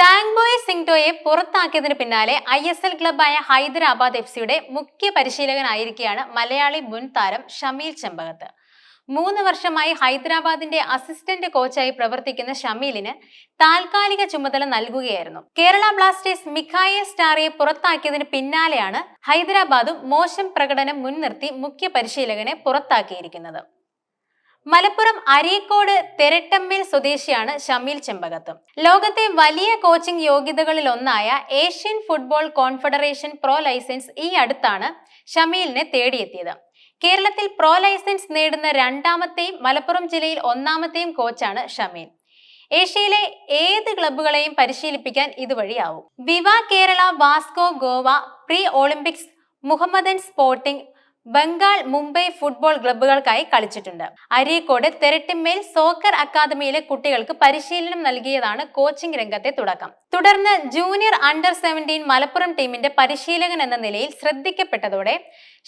താങ്ബോയ് സിംഗ്ടോയെ പുറത്താക്കിയതിന് പിന്നാലെ I S L ക്ലബായ Hyderabad F സിയുടെ മുഖ്യ പരിശീലകനായിരിക്കുകയാണ് മലയാളി മുൻ താരം ഷമീൽ ചെമ്പകത്ത്. മൂന്ന് വർഷമായി ഹൈദരാബാദിന്റെ അസിസ്റ്റന്റ് കോച്ചായി പ്രവർത്തിക്കുന്ന ഷമീലിന് താൽക്കാലിക ചുമതല നൽകുകയായിരുന്നു. കേരള ബ്ലാസ്റ്റേഴ്സ് മിഖായ സ്റ്റാറിയെ പുറത്താക്കിയതിന് പിന്നാലെയാണ് ഹൈദരാബാദും മോശം പ്രകടനം മുൻനിർത്തി മുഖ്യ പരിശീലകനെ പുറത്താക്കിയിരിക്കുന്നത്. മലപ്പുറം അരീക്കോട് തെരട്ടമ്മേൽ സ്വദേശിയാണ് ഷമീൽ ചെമ്പകത്ത്. ലോകത്തെ വലിയ കോച്ചിംഗ് യോഗ്യതകളിൽ ഒന്നായ Asian football confederation pro licence ഈ അടുത്താണ് ഷമീലിനെ തേടിയെത്തിയത്. കേരളത്തിൽ പ്രോ ലൈസൻസ് നേടുന്ന രണ്ടാമത്തെയും മലപ്പുറം ജില്ലയിൽ ഒന്നാമത്തെയും കോച്ചാണ് ഷമീൽ. ഏഷ്യയിലെ ഏത് ക്ലബ്ബുകളെയും പരിശീലിപ്പിക്കാൻ ഇതുവഴിയാവും. Viva Kerala Vasco Goa pre Olympics Mohammedan Sporting Bengal Mumbai football ക്ലബ്ബുകൾക്കായി കളിച്ചിട്ടുണ്ട്. അരീക്കോട് തെരട്ടിമ്മേൽ സോക്കർ അക്കാദമിയിലെ കുട്ടികൾക്ക് പരിശീലനം നൽകിയതാണ് കോച്ചിംഗ് രംഗത്തെ തുടക്കം. തുടർന്ന് ജൂനിയർ അണ്ടർ സെവന്റീൻ മലപ്പുറം ടീമിന്റെ പരിശീലകൻ എന്ന നിലയിൽ ശ്രദ്ധിക്കപ്പെട്ടതോടെ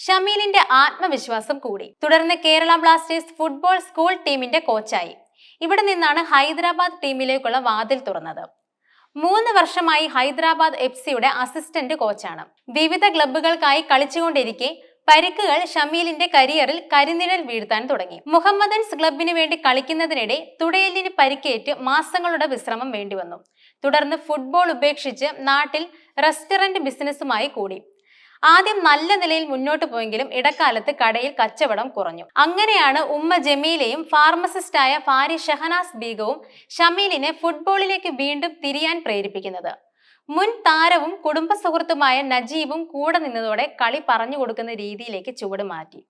ഷമീലിന്റെ ആത്മവിശ്വാസം കൂടി. തുടർന്ന് കേരള ബ്ലാസ്റ്റേഴ്സ് ഫുട്ബോൾ സ്കൂൾ ടീമിന്റെ കോച്ചായി. ഇവിടെ നിന്നാണ് ഹൈദരാബാദ് ടീമിലേക്കുള്ള വാതിൽ തുറന്നത്. മൂന്ന് വർഷമായി ഹൈദരാബാദ് എഫ് സിയുടെ അസിസ്റ്റന്റ് കോച്ചാണ്. വിവിധ ക്ലബ്ബുകൾക്കായി കളിച്ചുകൊണ്ടിരിക്കെ പരിക്കുകൾ ഷമീലിന്റെ കരിയറിൽ കരിനിഴൽ വീഴ്ത്താൻ തുടങ്ങി. മുഹമ്മദൻസ് ക്ലബിന് വേണ്ടി കളിക്കുന്നതിനിടെ തുടയലിന് പരിക്കേറ്റ് മാസങ്ങളുടെ വിശ്രമം വേണ്ടിവന്നു. തുടർന്ന് ഫുട്ബോൾ ഉപേക്ഷിച്ച് നാട്ടിൽ റെസ്റ്റോറന്റ് ബിസിനസ്സുമായി കൂടി. ആദ്യം നല്ല നിലയിൽ മുന്നോട്ട് പോയെങ്കിലും ഇടക്കാലത്ത് കടയിൽ കച്ചവടം കുറഞ്ഞു. അങ്ങനെയാണ് ഉമ്മ ജമീലയും ഫാർമസിസ്റ്റായ ഫാരി ഷഹനാസ് ബീഗവും ഷമീലിനെ ഫുട്ബോളിലേക്ക് വീണ്ടും തിരിയാൻ പ്രേരിപ്പിക്കുന്നത്. മുൻ താരവും കുടുംബ സുഹൃത്തുമായ നജീബും കൂടെ നിന്നതോടെ കളി പറഞ്ഞു കൊടുക്കുന്ന രീതിയിലേക്ക് ചുവട് മാറ്റി.